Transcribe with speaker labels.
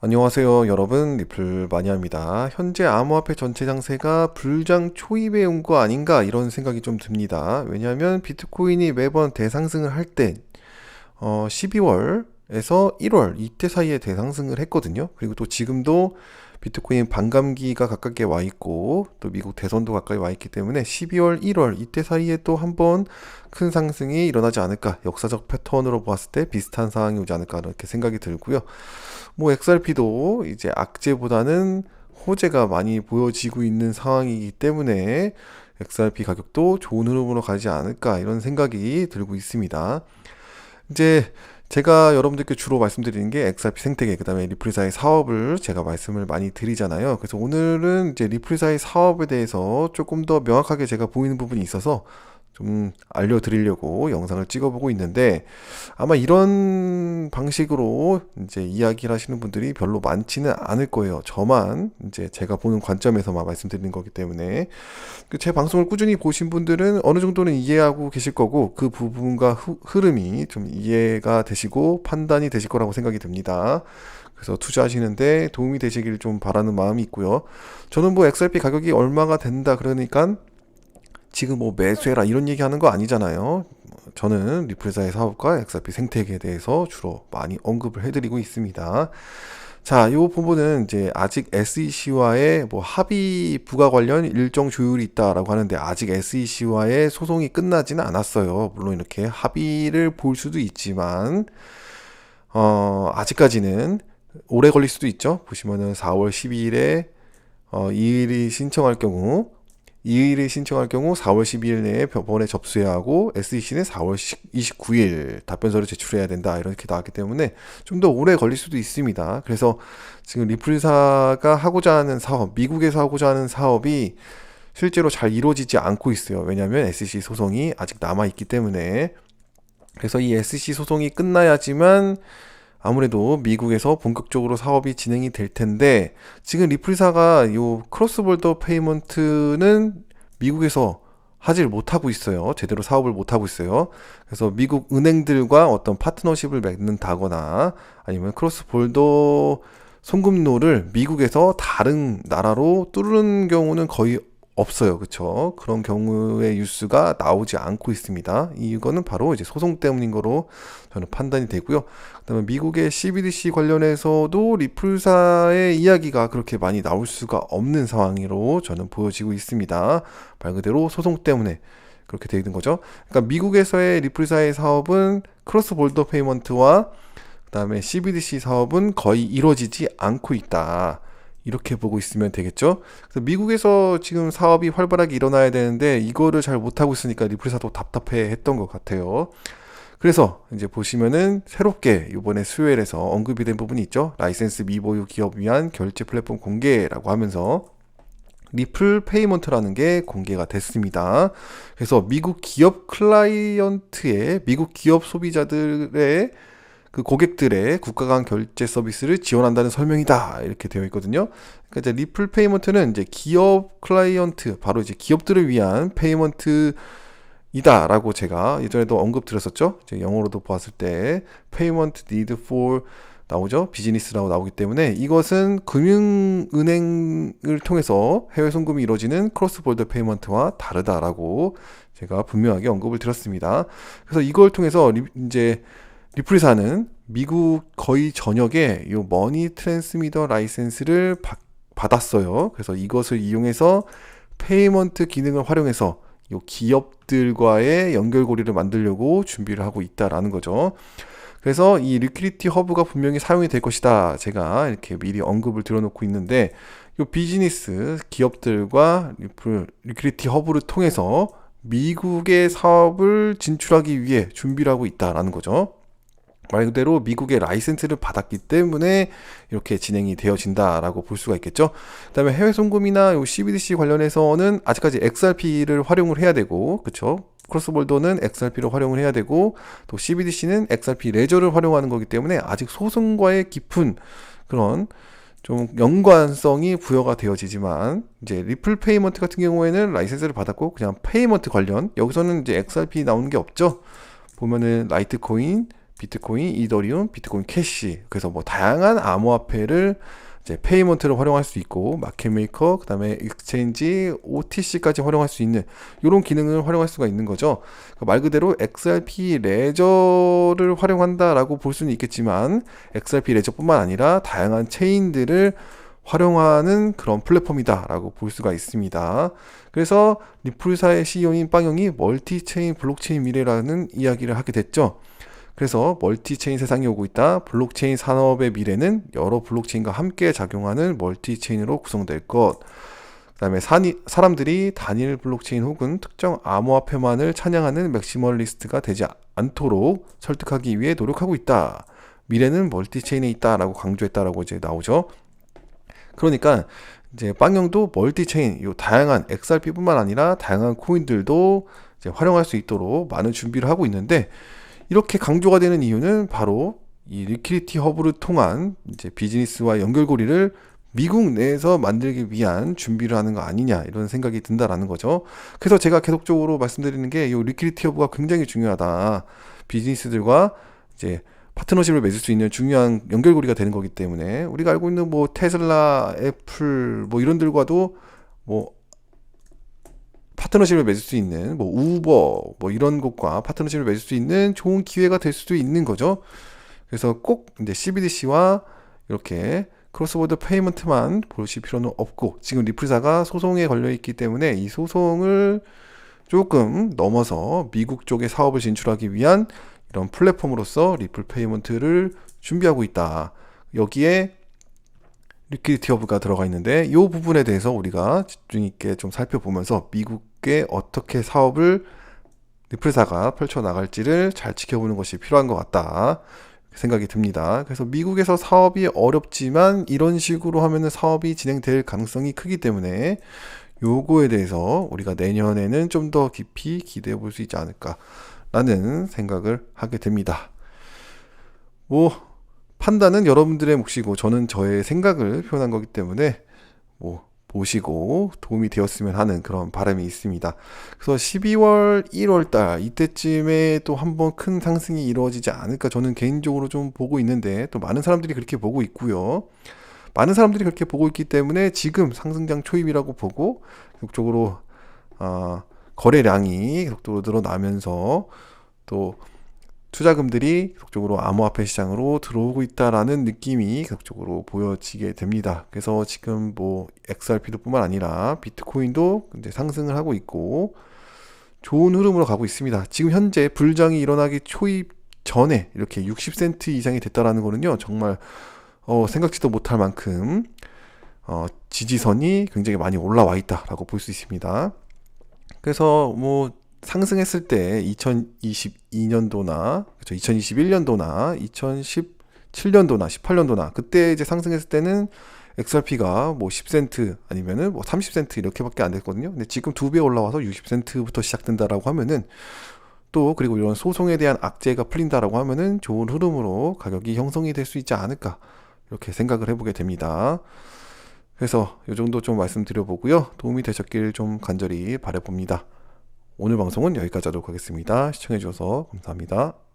Speaker 1: 안녕하세요 여러분. 리플 마니아입니다. 현재 암호화폐 전체 장세가 불장 초입에 온 거 아닌가 이런 생각이 좀 듭니다. 왜냐하면 비트코인이 매번 대상승을 할때 어, 12월 에서 1월 이때 사이에 대상승을 했거든요 그리고 또 지금도 비트코인 반감기가 가깝게 와 있고 또 미국 대선도 가까이 와 있기 때문에 12월, 1월 이때 사이에 또 한 번 큰 상승이 일어나지 않을까 역사적 패턴으로 보았을 때 비슷한 상황이 오지 않을까 이렇게 생각이 들고요. 뭐 XRP도 이제 악재보다는 호재가 많이 보여지고 있는 상황이기 때문에 XRP 가격도 좋은 흐름으로 가지 않을까 이런 생각이 들고 있습니다. 이제 제가 여러분들께 주로 말씀드리는 게 XRP 생태계, 그 다음에 리플사의 사업을 제가 말씀을 많이 드리잖아요. 그래서 오늘은 이제 리플사의 사업에 대해서 조금 더 명확하게 제가 보이는 부분이 있어서 좀 알려드리려고 영상을 찍어보고 있는데 아마 이런 방식으로 이제 이야기를 하시는 분들이 별로 많지는 않을 거예요. 저만 이제 제가 보는 관점에서만 말씀드리는 거기 때문에 그제 방송을 꾸준히 보신 분들은 어느 정도는 이해하고 계실 거고 그 부분과 후, 흐름이 좀 이해가 되시고 판단이 되실 거라고 생각이 듭니다. 그래서 투자하시는데 도움이 되시길 좀 바라는 마음이 있고요. 저는 뭐 XRP 가격이 얼마가 된다 그러니까 지금 뭐 매수해라 이런 얘기 하는 거 아니잖아요. 저는 리플사의 사업과 XRP 생태계에 대해서 주로 많이 언급을 해드리고 있습니다. 자, 이 부분은 이제 아직 SEC와의 뭐 합의 부과 관련 일정 조율이 있다라고 하는데 아직 SEC와의 소송이 끝나지는 않았어요. 물론 이렇게 합의를 볼 수도 있지만 어, 아직까지는 오래 걸릴 수도 있죠. 보시면은 4월 12일에 어, 이 일이 신청할 경우 이의를 신청할 경우 4월 12일 내에 법원에 접수해야 하고 SEC는 4월 29일 답변서를 제출해야 된다 이렇게 나왔기 때문에 좀 더 오래 걸릴 수도 있습니다. 그래서 지금 리플사가 하고자 하는 사업, 미국에서 하고자 하는 사업이 실제로 잘 이루어지지 않고 있어요. 왜냐하면 SEC 소송이 아직 남아 있기 때문에 그래서 이 SEC 소송이 끝나야지만 아무래도 미국에서 본격적으로 사업이 진행이 될 텐데 지금 리플사가 요 크로스볼더 페이먼트는 미국에서 하질 못하고 있어요. 제대로 사업을 못하고 있어요. 그래서 미국 은행들과 어떤 파트너십을 맺는다거나 아니면 크로스볼더 송금로를 미국에서 다른 나라로 뚫는 경우는 거의 없어요. 그쵸? 그런 경우의 뉴스가 나오지 않고 있습니다. 이거는 바로 이제 소송 때문인 거로 저는 판단이 되고요. 그다음에 미국의 CBDC 관련해서도 리플사의 이야기가 그렇게 많이 나올 수가 없는 상황으로 저는 보여지고 있습니다. 말 그대로 소송 때문에 그렇게 되어 있는 거죠. 그러니까 미국에서의 리플사의 사업은 크로스 볼더 페이먼트와 그다음에 CBDC 사업은 거의 이루어지지 않고 있다. 이렇게 보고 있으면 되겠죠. 그래서 미국에서 지금 사업이 활발하게 일어나야 되는데 이거를 잘 못하고 있으니까 리플사도 답답해 했던 것 같아요. 그래서 이제 보시면은 새롭게 이번에 수요일에서 언급이 된 부분이 있죠. 라이센스 미보유 기업 위한 결제 플랫폼 공개라고 하면서 리플 페이먼트라는 게 공개가 됐습니다. 그래서 미국 기업 클라이언트의 미국 기업 소비자들의 그 고객들의 국가 간 결제 서비스를 지원한다는 설명이다 이렇게 되어 있거든요. 그러니까 이제 리플 페이먼트는 이제 기업 클라이언트 바로 이제 기업들을 위한 페이먼트 이다라고 제가 예전에도 언급 드렸었죠. 이제 영어로도 보았을 때 payment need for 나오죠. 비즈니스라고 나오기 때문에 이것은 금융은행을 통해서 해외 송금이 이루어지는 크로스 볼더 페이먼트와 다르다라고 제가 분명하게 언급을 드렸습니다. 그래서 이걸 통해서 리, 이제 리플사는 미국 거의 전역에 이 머니 트랜스미터 라이센스를 받, 받았어요. 그래서 이것을 이용해서 페이먼트 기능을 활용해서 이 기업들과의 연결고리를 만들려고 준비를 하고 있다라는 거죠. 그래서 이 리퀴리티 허브가 분명히 사용이 될 것이다. 제가 이렇게 미리 언급을 들어놓고 있는데 이 비즈니스 기업들과 리퀴리티 허브를 통해서 미국의 사업을 진출하기 위해 준비를 하고 있다라는 거죠. 말 그대로 미국의 라이센스를 받았기 때문에 이렇게 진행이 되어진다라고 볼 수가 있겠죠. 그다음에 해외 송금이나 요 CBDC 관련해서는 아직까지 XRP를 활용을 해야 되고, 그렇죠? 크로스볼더는 XRP를 활용을 해야 되고, 또 CBDC는 XRP 레저를 활용하는 거기 때문에 아직 소송과의 깊은 그런 좀 연관성이 부여가 되어지지만 이제 리플 페이먼트 같은 경우에는 라이센스를 받았고 그냥 페이먼트 관련 여기서는 이제 XRP 나오는 게 없죠. 보면은 라이트코인 비트코인, 이더리움, 비트코인 캐시. 그래서 뭐 다양한 암호화폐를 이제 페이먼트를 활용할 수 있고 마켓 메이커, 그다음에 익스체인지, OTC까지 활용할 수 있는 이런 기능을 활용할 수가 있는 거죠. 그러니까 말 그대로 XRP 레저를 활용한다라고 볼 수는 있겠지만 XRP 레저뿐만 아니라 다양한 체인들을 활용하는 그런 플랫폼이다라고 볼 수가 있습니다. 그래서 리플사의 CEO인 빵영이 멀티 체인 블록체인 미래라는 이야기를 하게 됐죠. 그래서 멀티체인 세상이 오고 있다. 블록체인 산업의 미래는 여러 블록체인과 함께 작용하는 멀티체인으로 구성될 것. 그다음에 사람들이 단일 블록체인 혹은 특정 암호화폐만을 찬양하는 맥시멀리스트가 되지 않도록 설득하기 위해 노력하고 있다. 미래는 멀티체인에 있다라고 강조했다라고 이제 나오죠. 그러니까 이제 빵형도 멀티체인, 요 다양한 XRP뿐만 아니라 다양한 코인들도 이제 활용할 수 있도록 많은 준비를 하고 있는데 이렇게 강조가 되는 이유는 바로 이 리퀴리티 허브를 통한 이제 비즈니스와 연결고리를 미국 내에서 만들기 위한 준비를 하는 거 아니냐 이런 생각이 든다라는 거죠. 그래서 제가 계속적으로 말씀드리는 게 이 리퀴리티 허브가 굉장히 중요하다. 비즈니스들과 이제 파트너십을 맺을 수 있는 중요한 연결고리가 되는 거기 때문에 우리가 알고 있는 뭐 테슬라, 애플 뭐 이런 들과도 뭐 파트너십을 맺을 수 있는 뭐 우버 뭐 이런 곳과 파트너십을 맺을 수 있는 좋은 기회가 될 수도 있는 거죠. 그래서 꼭 이제 CBDC와 이렇게 크로스보드 페이먼트만 보실 필요는 없고 지금 리플사가 소송에 걸려 있기 때문에 이 소송을 조금 넘어서 미국 쪽에 사업을 진출하기 위한 이런 플랫폼으로서 리플 페이먼트를 준비하고 있다. 여기에 리퀴리티 허브가 들어가 있는데 이 부분에 대해서 우리가 집중 있게 좀 살펴보면서 미국에 어떻게 사업을 리플사가 펼쳐 나갈지를 잘 지켜보는 것이 필요한 것 같다 생각이 듭니다. 그래서 미국에서 사업이 어렵지만 이런 식으로 하면은 사업이 진행될 가능성이 크기 때문에 요거에 대해서 우리가 내년에는 좀 더 깊이 기대해 볼 수 있지 않을까라는 생각을 하게 됩니다. 뭐 판단은 여러분들의 몫이고 저는 저의 생각을 표현한 거기 때문에 뭐 보시고 도움이 되었으면 하는 그런 바람이 있습니다. 그래서 12월, 1월 달 이때쯤에 또 한번 큰 상승이 이루어지지 않을까 저는 개인적으로 좀 보고 있는데 또 많은 사람들이 그렇게 보고 있고요. 많은 사람들이 그렇게 보고 있기 때문에 지금 상승장 초입이라고 보고 계속적으로 어, 거래량이 계속적으로 늘어나면서 또 투자금들이 계속적으로 암호화폐 시장으로 들어오고 있다라는 느낌이 계속적으로 보여지게 됩니다. 그래서 지금 뭐 XRP도 뿐만 아니라 비트코인도 이제 상승을 하고 있고 좋은 흐름으로 가고 있습니다. 지금 현재 불장이 일어나기 초입 전에 이렇게 60센트 이상이 됐다라는 거는요. 정말 어, 생각지도 못할 만큼 어, 지지선이 굉장히 많이 올라와 있다라고 볼 수 있습니다. 그래서 뭐 상승했을 때 2022년도나 그렇죠. 2021년도나 2017년도나 18년도나 그때 이제 상승했을 때는 XRP가 뭐 10센트 아니면은 뭐 30센트 이렇게밖에 안 됐거든요. 근데 지금 두 배 올라와서 60센트부터 시작된다라고 하면은 또 그리고 이런 소송에 대한 악재가 풀린다라고 하면은 좋은 흐름으로 가격이 형성이 될 수 있지 않을까 이렇게 생각을 해보게 됩니다. 그래서 이 정도 좀 말씀드려보고요. 도움이 되셨길 좀 간절히 바라봅니다. 오늘 방송은 여기까지 하도록 하겠습니다. 시청해주셔서 감사합니다.